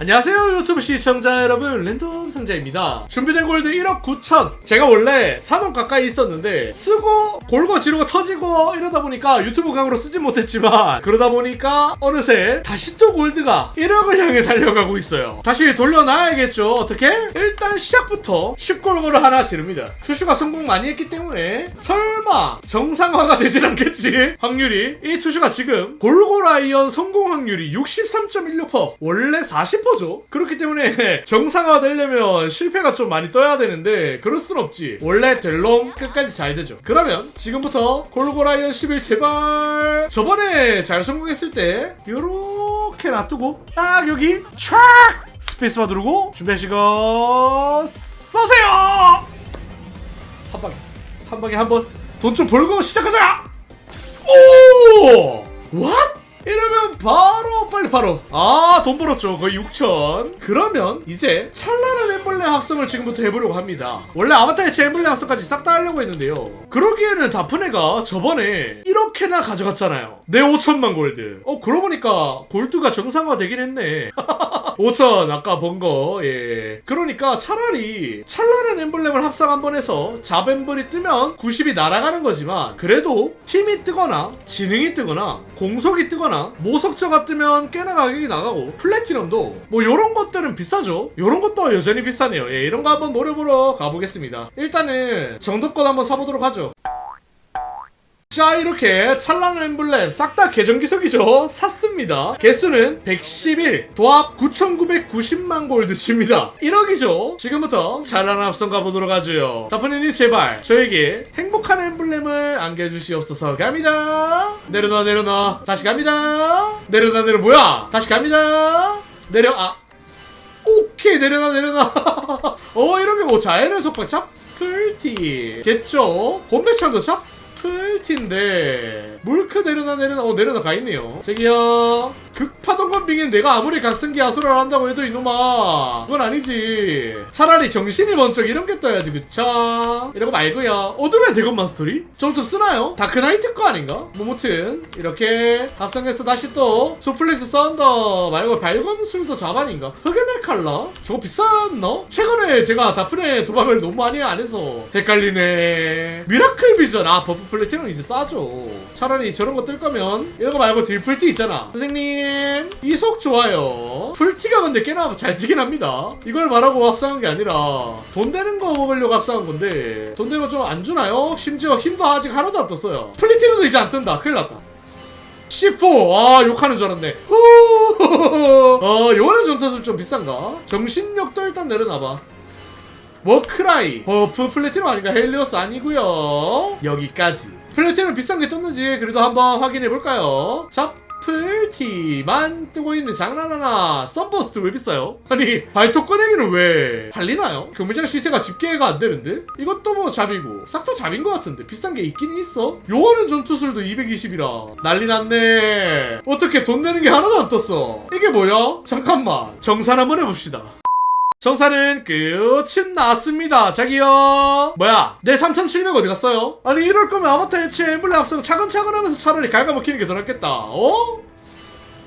안녕하세요 유튜브 시청자 여러분. 랜덤 상자입니다. 준비된 골드 1억 9천. 제가 원래 3억 가까이 있었는데 쓰고 골고 지르고 터지고 이러다 보니까 유튜브 강으로 쓰지 못했지만 그러다 보니까 어느새 다시 또 골드가 1억을 향해 달려가고 있어요. 다시 돌려놔야겠죠. 어떻게? 일단 시작부터 10골고루 하나 지릅니다. 투슈가 성공 많이 했기 때문에 설마 정상화가 되진 않겠지? 확률이. 이 투슈가 지금 골고라이언 성공 확률이 63.16% 원래 40% 죠. 그렇기 때문에 정상화 되려면 실패가 좀 많이 떠야 되는데 그럴 순 없지. 원래 될롱 끝까지 잘 되죠. 그러면 지금부터 골고라이언 11 제발. 저번에 잘 성공했을 때 요렇게 놔두고 딱 여기 촥 스페이스바 누르고 준비하시고 쏘세요! 한 방에 한 방에 한 번. 돈 좀 벌고 시작하자! 오! What? 이러면 바로 빨리 바로. 아 돈 벌었죠. 거의 6천. 그러면 이제 찬란한 엠블렘 합성을 지금부터 해보려고 합니다. 원래 아바타의 제 엠블렘 합성까지 싹 다 하려고 했는데요. 그러기에는 다프네가 저번에 이렇게나 가져갔잖아요. 내 5천만 골드. 어 그러고 보니까 골드가 정상화 되긴 했네 5천 아까 번거. 예. 그러니까 차라리 찬란한 엠블렘을 합성 한번 해서 잡엠블이 뜨면 90이 날아가는 거지만 그래도 힘이 뜨거나 지능이 뜨거나 공속이 뜨거나 모석저가 뜨면 꽤나 가격이 나가고 플래티넘도 뭐 요런 것들은 비싸죠. 요런 것도 여전히 비싸네요. 예, 이런 거 한번 노려보러 가보겠습니다. 일단은 정도껏 한번 사보도록 하죠 자 이렇게 찬란한 엠블렘 싹 다 계정기석이죠? 샀습니다. 개수는 111 도합 9990만 골드칩니다. 1억이죠? 지금부터 찬란한 합성 가보도록 하죠. 다프니님 제발 저에게 행복한 엠블렘을 안겨주시옵소서. 갑니다. 내려놔 내려놔. 다시 갑니다. 내려놔 내려 뭐야? 다시 갑니다. 내려 아. 오케이 내려놔 내려놔. 어 이러면 뭐 자연의 속박 차플티. 겠죠? 본배창도 차 풀티인데 물크 내려놔 내려놔. 어 내려놔 가 있네요. 저기요. 건 빙엔 내가 아무리 각성기 아수라를 한다고 해도 이놈아 그건 아니지 차라리 정신이 번쩍 이런 게 떠야지 그쵸 거 말고요 어둠의 마스터리? 좀좀 쓰나요? 다크나이트 거 아닌가? 뭐 무튼 이렇게 합성해서 다시 또 수플레스 썬더 말고 발검술도 자반인가? 흑연의 칼라? 저거 비쌌나? 최근에 제가 다프네 도박을 너무 많이 안 해서 헷갈리네 미라클 비전 아 버프 플래티넘 이제 싸죠 차라리 저런 거 뜰 거면 이런 거 말고 딜플티 있잖아 선생님 이속 좋아요. 풀티가 근데 꽤나 잘 뛰긴 합니다. 이걸 말하고 합성한 게 아니라 돈 되는 거 먹으려고 합성한 건데 돈 되는 거 좀 안 주나요? 심지어 힘도 아직 하나도 안 떴어요. 플래티넘도 이제 안 뜬다. 큰일 났다. C4 아 욕하는 줄 알았네. 어 요거는 전투술 좀 비싼가? 정신력도 일단 내려놔봐. 워크라이. 버프 플래티넘 아닌가 헬리오스 아니고요. 여기까지. 플래티넘 비싼 게 떴는지 그래도 한번 확인해 볼까요 자플티만 뜨고 있는 장난하나 썬버스트 왜 비싸요? 아니 발톱 꺼내기는 왜 팔리나요? 금물장 시세가 집계가 안 되는데? 이것도 뭐 잡이고 싹 다 잡인 것 같은데 비싼 게 있긴 있어 요거는 전투술도 220이라 난리 났네 어떻게 돈 내는 게 하나도 안 떴어 이게 뭐야? 잠깐만 정산 한번 해봅시다 정사는 끝은 났습니다. 자기요. 뭐야? 내 3,700 어디 갔어요? 아니 이럴 거면 아바타 해체 엠블렘 합성 차근차근 하면서 차라리 갉아먹히는 게 더 낫겠다. 어?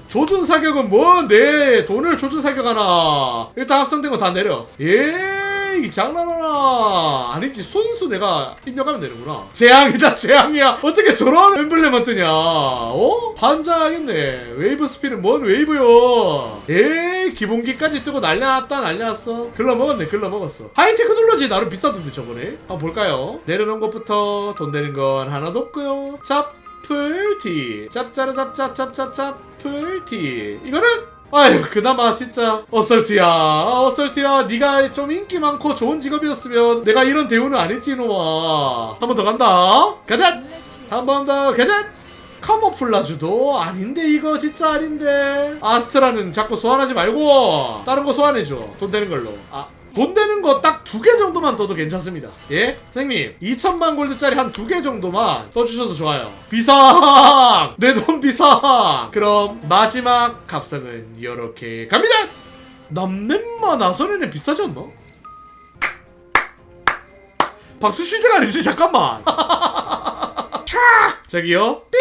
조준 사격은 뭐내 돈을 조준 사격하나? 일단 합성된 거 다 내려. 예. 이 장난하나 아니지 순수 내가 입력하면 되는구나 재앙이다 재앙이야 어떻게 저런 엠블렘만 뜨냐 어? 반장하겠네 웨이브 스피는 뭔 웨이브요 에이 기본기까지 뜨고 난리났다 난리났어 글러 먹었네 글러 먹었어 하이테크 눌러지 나름 비싸던데 저번에 한번 볼까요 내려놓은 것부터 돈 되는 건 하나도 없고요 짭플티 짭짜르 짭짭짭짭짭 풀티 이거는 아유 그나마 진짜 어설트야. 어설트야. 네가 좀 인기 많고 좋은 직업이었으면 내가 이런 대우는 안 했지 이놈아. 한 번 더 간다. 가자 한 번 더 가자 카모플라주도 아닌데 이거 진짜 아닌데. 아스트라는 자꾸 소환하지 말고 다른 거 소환해줘. 돈 되는 걸로. 아 돈 되는 거 딱 두 개 정도만 떠도 괜찮습니다. 예? 선생님, 2천만 골드짜리 한 두 개 정도만 떠주셔도 좋아요. 비상! 내 돈 비상! 그럼 마지막 값상은 이렇게 갑니다! 남넷마 나선에는 비싸지 않나? 박수 쉴 때가 아니지, 잠깐만! 촥! 저기요, 삥!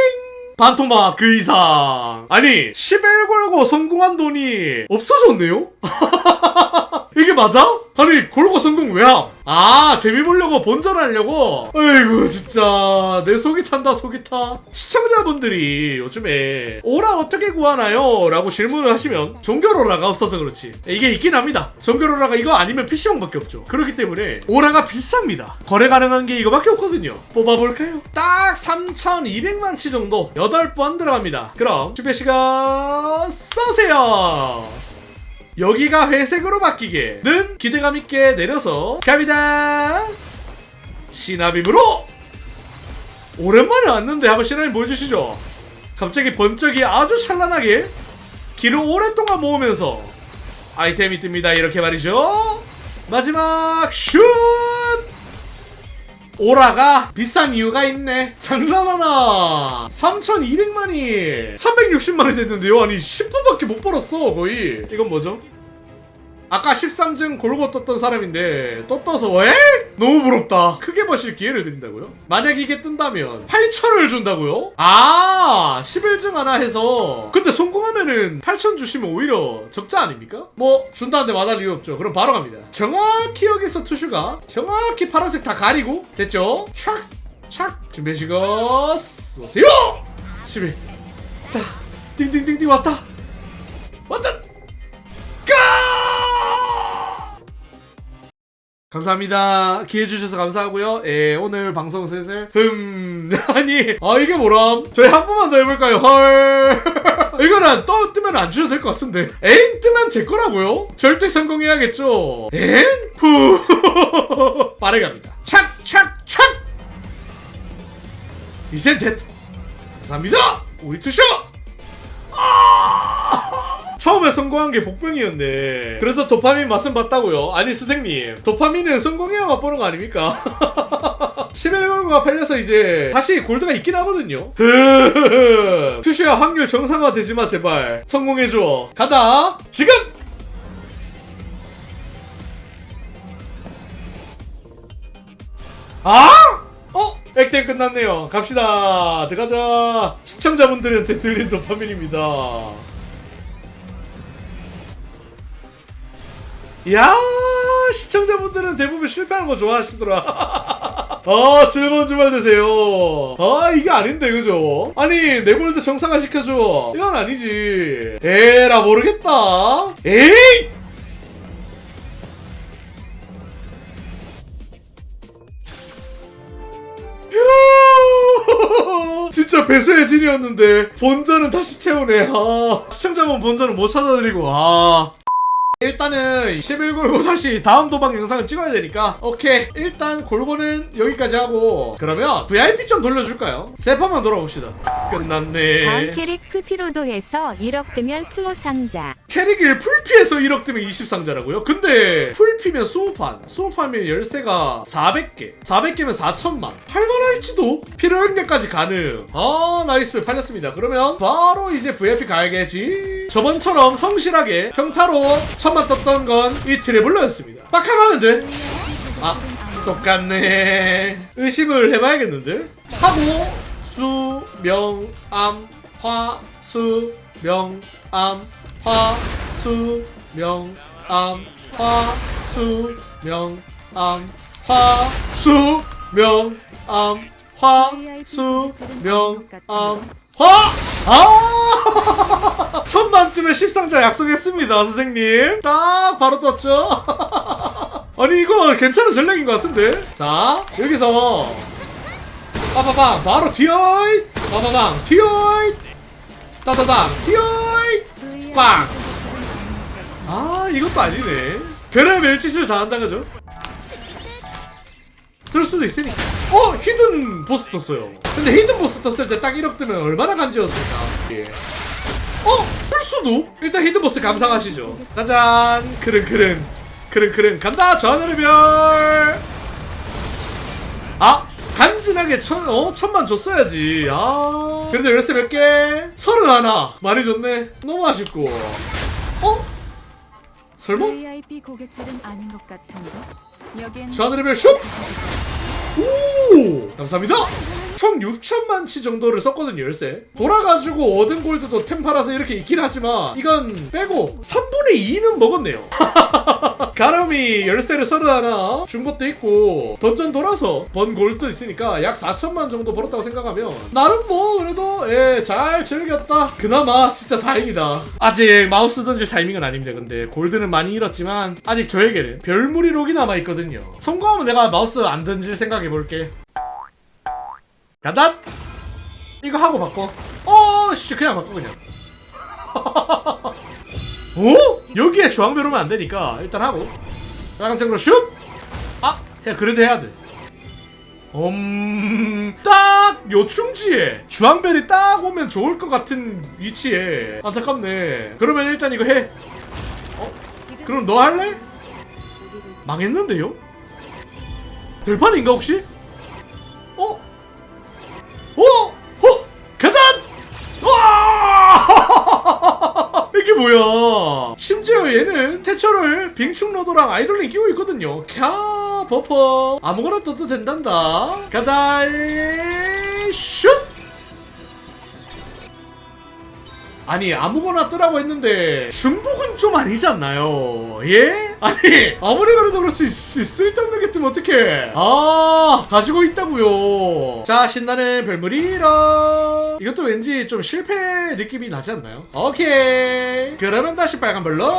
반토막 그 이상 아니 11 걸고 성공한 돈이 없어졌네요? 이게 맞아? 아니 골고 성공 왜함? 아 재미 보려고 본전하려고? 아이고 진짜 내 속이 탄다 속이 타 시청자분들이 요즘에 오라 어떻게 구하나요? 라고 질문을 하시면 종결오라가 없어서 그렇지 이게 있긴 합니다 종결오라가 이거 아니면 PC방밖에 없죠 그렇기 때문에 오라가 비쌉니다 거래 가능한 게 이거밖에 없거든요 뽑아볼까요? 딱 3,200만치 정도 8번 들어갑니다 그럼 주배씨가 써세요 여기가 회색으로 바뀌게는 기대감 있게 내려서 갑니다. 신압임으로 오랜만에 왔는데 한번 신압임 보여주시죠. 갑자기 번쩍이 아주 찬란하게 기를 오랫동안 모으면서 아이템이 뜹니다. 이렇게 말이죠. 마지막 슛! 오라가 비싼 이유가 있네. 장난하나. 3,200만이 360만이 됐는데요. 아니 10분밖에 못 벌었어 거의. 이건 뭐죠? 아까 13등 골고 떴던 사람인데 또 떠서 에? 너무 부럽다. 크게 버실 기회를 드린다고요? 만약 이게 뜬다면 8천을 준다고요? 아 11등 하나 해서 근데 성공하면은 8천 주시면 오히려 적자 아닙니까? 뭐 준다는데 마다할 이유 없죠. 그럼 바로 갑니다. 정확히 여기서 투슈가 정확히 파란색 다 가리고 됐죠? 촥! 촥! 준비하시고 쏘세요! 11 다 띵띵띵띵 왔다 왔다 감사합니다. 기회 주셔서 감사하고요. 예, 오늘 방송 슬슬 흠 아니 아 이게 뭐람? 저희 한 번만 더 해볼까요? 헐 이거는 또 뜨면 안 주셔도 될 것 같은데 엥 뜨면 제 거라고요? 절대 성공해야겠죠? 엥? 후 빠르게 갑니다. 착착착 이젠 됐다. 감사합니다. 우리 투쇼. 처음에 성공한 게 복병이었네. 그래도 도파민 맛은 봤다고요? 아니 스승님, 도파민은 성공해야 맛보는 거 아닙니까? 11월과 팔려서 이제 다시 골드가 있긴 하거든요. 투시야 확률 정상화 되지 마 제발. 성공해줘. 간다. 지금. 아? 어? 액땜 끝났네요. 갑시다. 들어가자. 시청자분들한테 들린 도파민입니다. 야 시청자분들은 대부분 실패하는 거 좋아하시더라. 아 즐거운 주말 되세요. 아 이게 아닌데 그죠? 아니 내 골드 정상화 시켜줘. 이건 아니지. 에라 모르겠다. 에이. 휴! 진짜 배수의 진이었는데 본전은 다시 채우네. 아 시청자분 본전은 못 찾아드리고 아. 일단은 11골고 다시 다음 도박 영상을 찍어야 되니까. 오케이. 일단 골고는 여기까지 하고 그러면 VIP 좀 돌려줄까요? 세 판만 돌아봅시다. 끝났네. 다음 캐릭 풀피로도 해서 1억 뜨면 수호 상자. 캐릭을 풀피해서 1억 뜨면 20상자라고요? 근데 풀피면 20판. 20판이면 열쇠가 400개. 400개면 4천만. 8만원일지도 필요형량까지 가능. 아 나이스. 팔렸습니다. 그러면 바로 이제 VIP 가야겠지. 저번처럼 성실하게 평타로 천만 떴던 건 이 트래블러였습니다 빡하면 돼 아, 똑같네. 의심을 해봐야겠는데? 하고, 수, 명, 암, 화, 수, 명, 암, 화, 수, 명, 암, 화, 수, 명, 암, 화, 수, 명, 암, 화, 수, 명, 암, 화! 아! 천만 뜨면 십상자 약속했습니다, 선생님. 딱 바로 떴죠? 아니 이거 괜찮은 전략인 것 같은데? 자 여기서. 빠바방 바로 튀어잇! 빠바방 튀어잇! 따다당 튀어잇! 빵 아 이것도 아니네. 별의별 짓을 다 한다 그죠? 뜰 수도 있으니까. 어 히든 보스 떴어요. 근데 히든 보스 떴을 때 딱 1억 뜨면 얼마나 간지였을까? 예. 어? 뜰 수도? 일단 히든 보스 감상하시죠 짜잔 크릉크릉 크릉크릉 간다 전하의 별. 아 간지나게 천, 어? 천만 줬어야지 아 그래도 열쇠 몇 개? 서른 하나 많이 줬네 너무 아쉽고 어? 설마? VIP 고객들은 아닌 것 같은데 여기엔 전하의 별 슛! 오! 감사합니다. 총 6천만 치 정도를 썼거든요, 열쇠. 돌아가지고 얻은 골드도 템 팔아서 이렇게 있긴 하지만, 이건 빼고 3분의 2는 먹었네요. 가람이 열쇠를 서른 하나 준 것도 있고, 던전 돌아서 번 골드도 있으니까 약 4천만 정도 벌었다고 생각하면, 나름 뭐, 그래도, 예, 잘 즐겼다. 그나마 진짜 다행이다. 아직 마우스 던질 타이밍은 아닙니다, 근데. 골드는 많이 잃었지만, 아직 저에게는 별무리 록이 남아있거든요. 성공하면 내가 마우스 안 던질 생각해볼게. 가다 이거 하고 바꿔 어 씨, 그냥 바꿔 그냥 어? 여기에 주황배로면 안 되니까 일단 하고 빨간색으로 슛! 아! 야 그래도 해야 돼 음... 딱 요충지에 주황벨이 딱 오면 좋을 것 같은 위치에 안타깝네 그러면 일단 이거 해 어? 그럼 너 할래? 망했는데요? 별판인가 혹시? 어? 어? 어? 계단! 와! 이게 뭐야? 심지어 얘는 태초를 빙충로도랑 아이돌링 끼고 있거든요. 캬, 버퍼. 아무거나 떠도 된단다. 가다이, 슛! 아니 아무거나 뜨라고 했는데 중복은 좀 아니지 않나요? 예? 아니 아무리 그래도 그렇지 씨, 쓸데없는 게 뜨면 어떡해 아 가지고 있다고요 자 신나는 별무리라 이것도 왠지 좀 실패 느낌이 나지 않나요? 오케이 그러면 다시 빨간불로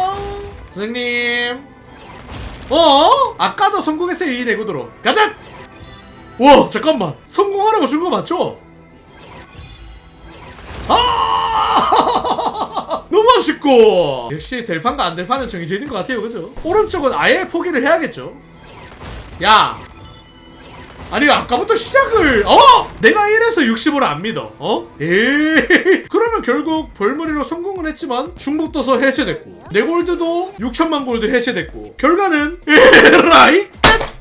선생님 어? 아까도 성공했어요 이 내구도로 가자 와 잠깐만 성공하라고 준 거 맞죠? 아! 아쉽고 역시 될 판과 안 될 판은 정해져 있는 것 같아요 그죠? 오른쪽은 아예 포기를 해야겠죠 야 아니 아까부터 시작을 어? 내가 1에서 60을 안 믿어 어? 에이 그러면 결국 벌머리로 성공은 했지만 중복 떠서 해체됐고 내 골드도 6천만 골드 해체됐고 결과는 에라이 끝!